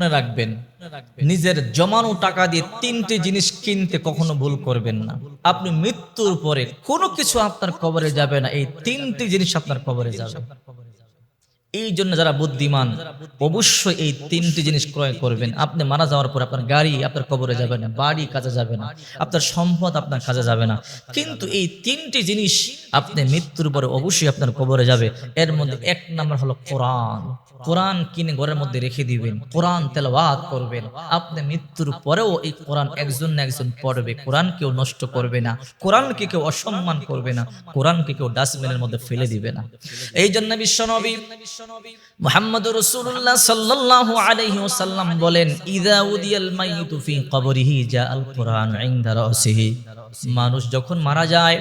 রাখবেন। নিজের জমানো টাকা দিয়ে তিনটি জিনিস কিনতে কখনো ভুল করবেন না। আপনি মৃত্যুর পরে কোনো কিছু আপনার কবরে যাবে না। এই তিনটি জিনিস আপনার কবরে যাবে। এই জন্য যারা বুদ্ধিমান অবশ্যই এই তিনটি জিনিস ক্রয় করবেন। আপনি মারা যাওয়ার পর আপনার গাড়ি আপনার কবরে যাবে না বাড়ি কাজে যাবে না আপনার সম্পদ আপনার কাজে যাবে না। কিন্তু এই তিনটি জিনিস আপনি মৃত্যুর পরে অবশ্যই আপনার কবরে যাবে। এর মধ্যে এক নাম্বার হলো কোরআন। কোরআন। কিনে ঘরের মধ্যে রেখে দিবেন কোরআন তেলাওয়াত করবেন। আপনি মৃত্যুর পরেও এই কোরআন একজন না একজন পড়বে। কোরআন কেউ নষ্ট করবে না। কোরআনকে কেউ অসম্মান করবে না। কোরআনকে কেউ ডাস্টবিনের মধ্যে ফেলে দিবে না। এই জন্য বিশ্বনবী মুহাম্মদ রাসূলুল্লাহ সাল্লাল্লাহু আলাইহি ওয়াসাল্লাম বলেন, ইযা উদিয়াল মাইতু ফি কবরিহি জাআল কুরআন ইনদা রাসিহি। মানুষ যখন মারা যায়,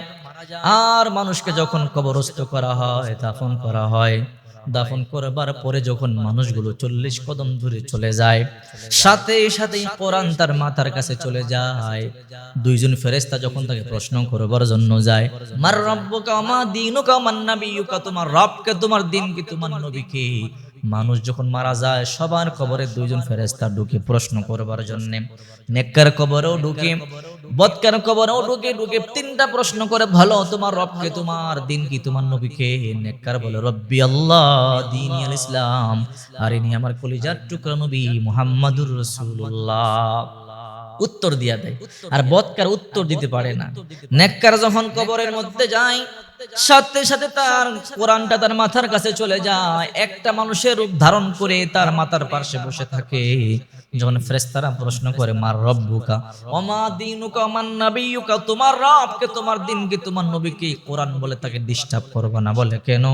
আর মানুষকে যখন কবরস্থ করা হয়, দাফন করা হয় দাফন করবার পরে যখন মানুষগুলো চল্লিশ কদম ধরে চলে যায়, সাথে সাথে কোরআন তার মাথার কাছে চলে যায়। দুইজন ফেরেস্তা যখন তাকে প্রশ্ন করবার জন্য যায়, মার রব্বুকা মা দিনুকা মান নাবিয়ুকা? তোমার রবকে, তোমার দিন কি তোমার নবী কি মানুষ যখন মারা যায়, সবার কবরে দুইজন ফেরেস্তা ঢুকে প্রশ্ন করবার জন্য। নেককার কবরেও ঢুকে বদকার কবরেও ঢুকে ঢুকে তিনটা প্রশ্ন করে, ভালো, তোমার রবকে তোমার দিন কি? তোমার নবীকে নেককার বলে, রব্বি আল্লাহ, দিন আল ইসলাম, আর ইনি আমার কলিজার টুকরা নবী মুহাম্মাদুর রাসূলুল্লাহ। উত্তর দিয়া দেয়। আর বদকার উত্তর দিতে পারে না। নেককার যখন কবরের মধ্যে যায় সাথে সাথে তার কোরআনটা তার মাথার কাছে চলে যায়। একটা মানুষের রূপ ধারণ করে তার মাথার পাশে বসে থাকে। যখন প্রশ্ন করে, মার রব্বুকা? ওমা দিনুকা নাবিয়ুকা? তোমার রবকে, তোমার দিনকে, তোমার নবীকে কোরআন বলে তাকে ডিস্টার্ব না। বলে, কেন?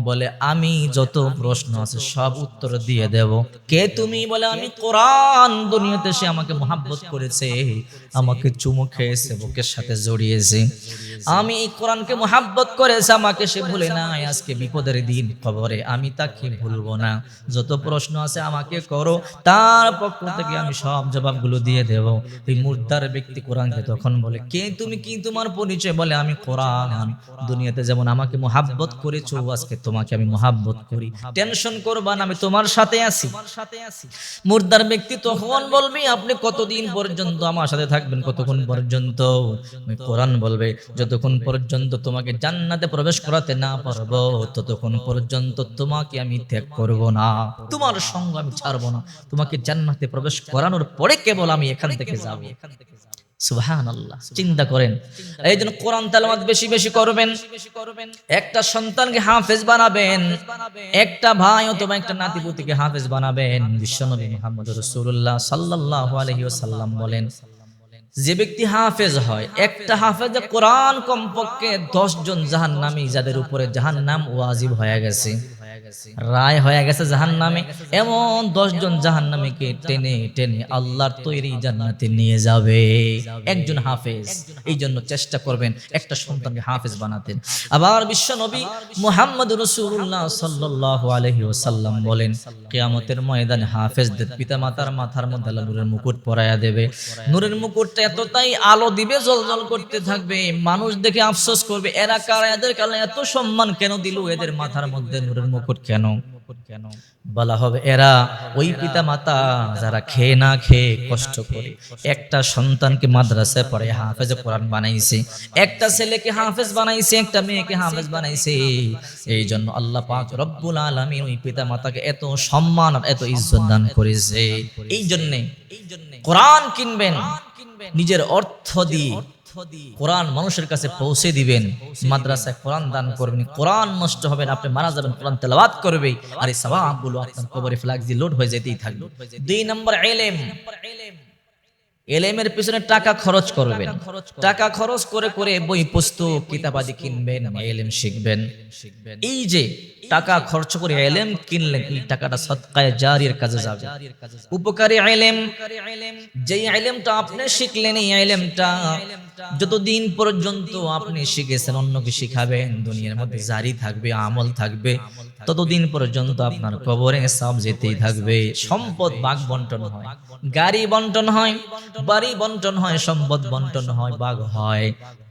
বলে, আমি যত প্রশ্ন আছে সব উত্তর দিয়ে দেব। কে তুমি? বলে, আমি কোরআন। দুনিয়াতে সে আমাকে মোহাব্বত করেছে, আমাকে চুমু খেয়েছে, বুকের সাথে জড়িয়েছে। আমি এই কোরআনকে মোহাব্বত করেছে আমাকে সে ভুলে নাই। আজকে বিপদের দিন খবরে আমি তাকে ভুলবো না। যত প্রশ্ন আছে আমাকে করো। তার পক্ষ থেকে আমি সব জবাবগুলো দিয়ে দেব। এই মুর্দার ব্যক্তি কোরআনকে তখন বলে কে তুমি? কি তোমার পরিচয়? বলে আমি কোরআন। আমি দুনিয়াতে যেমন আমাকে মোহাব্বত করেছ আজকে তোমাকে আমি মোহাব্বত করি। টেনশন করবা না আমি তোমার সাথে আছি। মুর্দার ব্যক্তি তখন বলবি আপনি কতদিন পর্যন্ত আমার সাথে থাকবেন? কতক্ষণ পর্যন্ত? কোরআন বলবে যতক্ষণ পর্যন্ত তোমাকে জান্নাতে প্রবেশ করাতে না পারব ততক্ষণ পর্যন্ত তোমাকে আমি ত্যাগ করব না। তোমার সঙ্গ আমি ছাড়বো না। তোমাকে জান্নাতে প্রবেশ করানোর পরে কেবল আমি এখান থেকে যাব। সুবহান আল্লাহ চিন্তা করেন। এই জন্য কোরআন তালামাত বেশি বেশি করবেন। একটা সন্তানকে হাফেজ বানাবেন। একটা ভাই অথবা একটা নাতিপুতিকে হাফেজ বানাবেন। বিশ্বনবী মুহাম্মদ রাসূলুল্লাহ সাল্লাল্লাহু আলাইহি ওয়াসাল্লাম বলেন যে ব্যক্তি হাফেজ হয়, একটা হাফেজে কোরআন কমপক্ষে দশজন নামি যাদের উপরে জাহান্নাম ওয়াজিব হয়ে গেছে। রায় হয়ে গেছে জাহান নামে এমন দশজন জাহান নামীকে টেনে টেনে আল্লাহর তৈরি জান্নাতে নিয়ে যাবে। একজন হাফেজ। এই জন্য চেষ্টা করবেন একটা সন্তানকে হাফেজ বানাতেন আবার বিশ্ব নবী মুহাম্মদ রসুল্লাহ সাল্লাল্লাহু আলাইহি ওয়াসাল্লাম বলেন কিয়ামতের ময়দানে হাফেজদের পিতা মাতার মাথার মধ্যে আল্লাহ নূরের মুকুট পরাইয়া দেবে। নূরের মুকুটটা এতটাই আলো দিবে জলজল করতে থাকবে। মানুষ দেখে আফসোস করবে এরা কারা এদের কারণে এত সম্মান কেন দিল? এদের মাথার মধ্যে নূরের মুকুট কেন? বলা হবে, এরা ওই পিতা মাতা যারা খেয়ে না খেয়ে কষ্ট করে। একটা সন্তানকে মাদ্রাসায় পড়ে হাফেজ কোরআন বানাইছে, একটা ছেলেকে হাফেজ বানাইছে, একটা মেয়েকে হাফেজ বানাইছে। এই জন্য আল্লাহ পাক রব্বুল আলামিন ওই পিতা মাতাকে এত সম্মান আর এত ইজ্জত দান করেছে। এই জন্যে কোরআন কিনবেন, নিজের অর্থ দিয়ে কোরআন মানুষের কাছে পৌঁছে দিবেন, মাদ্রাসায় কোরআন দান করবেন, কোরআন নষ্ট হবেন আপনি মারা যাবেন, কোরআন তেলাবাদ করবে আর এই সওয়াবগুলো আপনার কবরে ফ্লাগ দিয়ে লোড হয়ে যেতেই থাকবে। দুই নম্বর এলেম এলেমের পিছনে টাকা খরচ করবেন। টাকা খরচ করে করে বই পুস্তক কিতাবাদি কিনবেন এলেম শিখবেন। এই যে টাকা খরচ করে এলেম কিনলেন এই টাকাটা সৎকায় জারির কাজে যাবে। উপকারী এলেম যেই এলেমটা আপনি শিখলেন এই এলেমটা যতদিন পর্যন্ত আপনি শিখেছেন অন্যকে শিখাবেন দুনিয়ার মধ্যে জারি থাকবে আমল থাকবে ততদিন পর্যন্ত আপনার কবরে সব যেতেই থাকবে সম্পদ বাঘ বন্টন হয়। গাড়ি বন্টন হয় বাড়ি বন্টন হয়, সম্পদ বন্টন হয়, বাঘ হয়।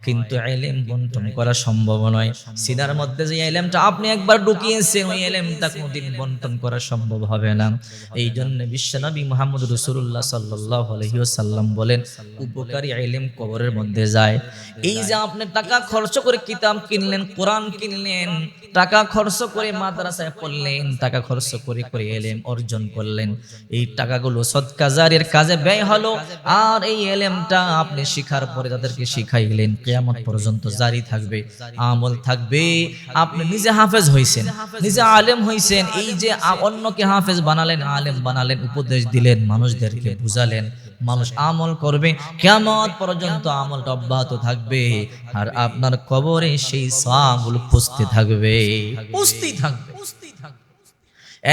কিন্তু এলেম বন্টন করা সম্ভব নয়। সিনার মধ্যে যে এলেমটা আপনি একবার ঢুকিয়েছেন, ওই এলেমটা কোনোদিন বন্টন করা সম্ভব হবে না। এই জন্য বিশ্বনবী মোহাম্মদ রসুল্লাহ সাল্লাহ আলহিউসাল্লাম বলেন, উপকারী এলেম কবরের মধ্যে যায়। এই যে আপনি টাকা খরচ করে কিতাব কিনলেন, কোরআন কিনলেন, টাকা খরচ করে মাদ্রাসায় পড়লেন, টাকা খরচ করে করে এলেম অর্জন করলেন। এই টাকাগুলো সৎকাজারের কাজে ব্যয় হলো। আর এই এলেমটা আপনি শিখার পরে তাদেরকে শিখাইলেন, কেয়ামত পর্যন্ত জারি থাকবে, আমল থাকবে। আপনি নিজে হাফেজ হইছেন, নিজে আলেম হইছেন, এই যে অন্যকে হাফেজ বানালেন, আলেম বানালেন, উপদেশ দিলেন, মানুষদেরকে বুঝালেন, মানুষ আমল করবে কেমন পর্যন্ত আমলটা অব্যাহত থাকবে। আর আপনার কবরে সেই সাগুলো পুষতে থাকবে পুষতেই থাকবে।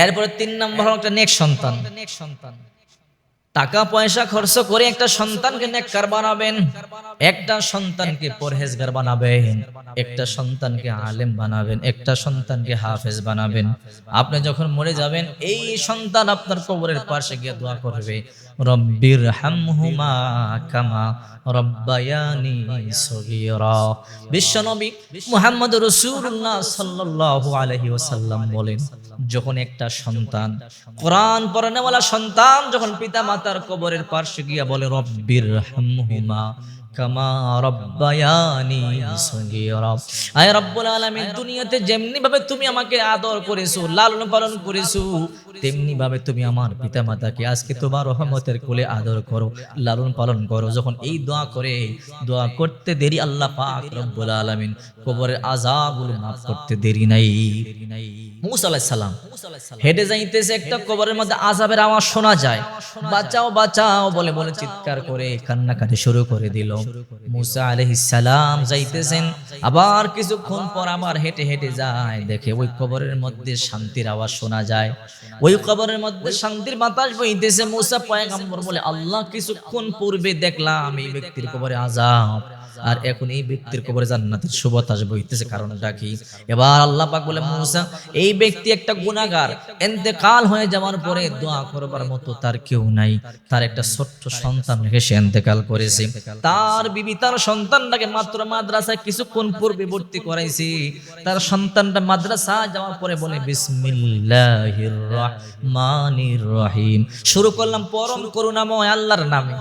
এরপরে তিন নম্বর একটা নেক সন্তান সন্তান। টাকা পয়সা খরচ করে একটা সন্তানকে নেককার বানাবেন? একটা সন্তানকে পরহেজগার বানাবেন, একটা সন্তানকে আলেম বানাবেন, একটা সন্তানকে হাফেজ বানাবেন। আপনি যখন মরে যাবেন, এই সন্তান আপনার কবরের পাশে গিয়ে দোয়া করবে রব্বির হামহুমা কামা রব্বায়ানি সগীরা। বিশ্বনবী মুহাম্মদ রাসূলুল্লাহ সাল্লাল্লাহু আলাইহি ওয়াসাল্লাম বলেন, যখন একটা সন্তান, কোরআন পড়ানেওয়ালা সন্তান যখন পিতা মাতার কবরের পার্শ্বে গিয়া বলে রব্বির হামহুমা তুমি আমাকে আদর করেছ, লালন পালন তুমি আমার আজকে তোমার রহমতের কোলে আদর লালন পালন করো। দেরি আল্লাহ পাক রব্বুল আলামিন কবরের আযাবগুলো মাফ করতে দেরি নাই। সালাম হেঁটে যাইতেছে একটা কবরের মধ্যে আযাবের আওয়াজ শোনা যায়। বাঁচাও বাঁচাও বলে বলে চিৎকার করে কান্নাকাটি শুরু করে দিল। মুসা সালাম যাইতেছেন। আবার কিছুক্ষণ পর আবার হেঁটে হেঁটে যায়। দেখে ওই কবরের মধ্যে শান্তির আওয়াজ শোনা যায়। ওই কবরের মধ্যে শান্তির বাতাস বইতেছে। মুসা পয়গাম্বর বলে, আল্লাহ কিছুক্ষণ পূর্বে দেখলাম এই ব্যক্তির কবরে আযাব। আর এখন এই ব্যক্তির কবরে জান্নাতের সুবতাস বইতেছে কারণটা কি? এবার আল্লাহ পাক বলে, মুসা, এই ব্যক্তি একটা গুনাহগার। ইন্তেকাল হয়ে যাওয়ার পরে দোয়া করবার মতো তার কেউ নাই। তার একটা ছোট্ট সন্তান রেখে সে ইন্তেকাল করেছে। তার বিবি তার সন্তানটাকে মাত্র মাদ্রাসায় কিছুক্ষণ পূর্বে ভর্তি করাইছে। তার সন্তানটা মাদ্রাসা যাওয়ার পরে বলে, বিসমিল্লাহির রহমানির রহিম। শুরু করলাম পরম করুণাময় আল্লাহর নামে।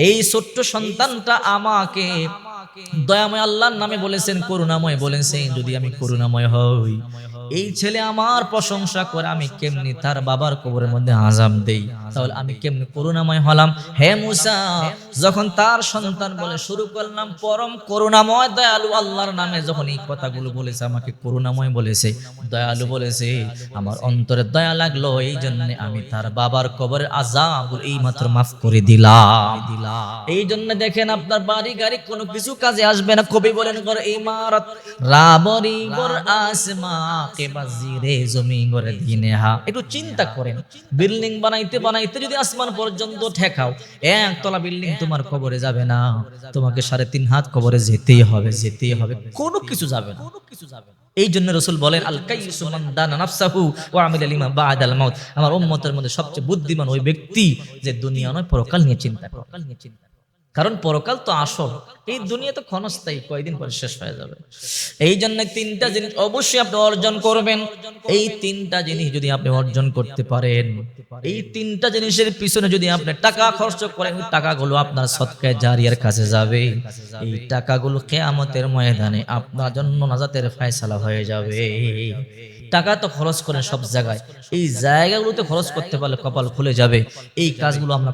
এই ছোট্ট সন্তানটা আমাকে দয়াময় আল্লাহর নামে বলেছেন করুণাময় বলেছেন যদি আমি করুণাময় হই। এই ছেলে আমার প্রশংসা করে, আমি কেমনি তার বাবার কবরের মধ্যে আজাম দেই? তাহলে আমি কেমনি করুণাময় হলাম? হে মুসা, যখন তার সন্তান বলে শুরু করলাম, পরম করুণাময় দয়ালু আল্লাহর নামে যখন এই কথাগুলো বলেছে, আমাকে করুণাময় বলেছে, দয়ালু বলেছে, আমার অন্তরে দয়া লাগল, এই জন্য আমি তার বাবার কবরের আজাবগুলো এই মাত্র মাফ করে দিলাম। এই জন্য দেখেন আপনার বাড়ি গাড়ি কোনো কিছু কাজে আসবে না। কবি বলেন গর ইমারত রাবরি আসমা কে বাজিরে জমি গরে দিনে হা। একটু চিন্তা করেন। বিল্ডিং বানাইতে বানাইতে যদি আসমান পর্যন্ত ঠেকাও একতলা বিল্ডিং তোমার কবরে যাবে না। তোমাকে সাড়ে তিন হাত কবরে যেতেই হবে যেতেই হবে। কোনো কিছু যাবে না। কোনো কিছু যাবে না এই জন্য রসুল বলেন, আল কাইসু মান দানা নাফসাহু ওয়া আমিলা লিমা বা'দাল মাউত। আমার উম্মতের মধ্যে সবচেয়ে বুদ্ধিমান ওই ব্যক্তি যে দুনিয়া নয় পরকাল নিয়ে চিন্তা করে পরকাল নিয়ে চিন্তা করে। কারণ পরকাল তো আসল এই দুনিয়া তো ক্ষণস্থায়ী, কয়দিন পরে শেষ হয়ে যাবে। এই জন্য তিনটা জিনিস অবশ্যই আপনি অর্জন করবেন। এই তিনটা জিনিস যদি আপনি অর্জন করতে পারেন, এই তিনটা জিনিসের পিছনে যদি আপনি টাকা খরচ করেন, ওই টাকাগুলো আপনার সৎকায় জারিয়ার কাছে যাবে। এই টাকাগুলো কেয়ামতের ময়দানে আপনার জন্য নাজাতের ফয়সালা হয়ে যাবে। টাকা তো খরচ করেন সব জায়গায়। এই জায়গাগুলোতে খরচ করতে পারলে কপাল খুলে যাবে। এই কাজগুলো আমরা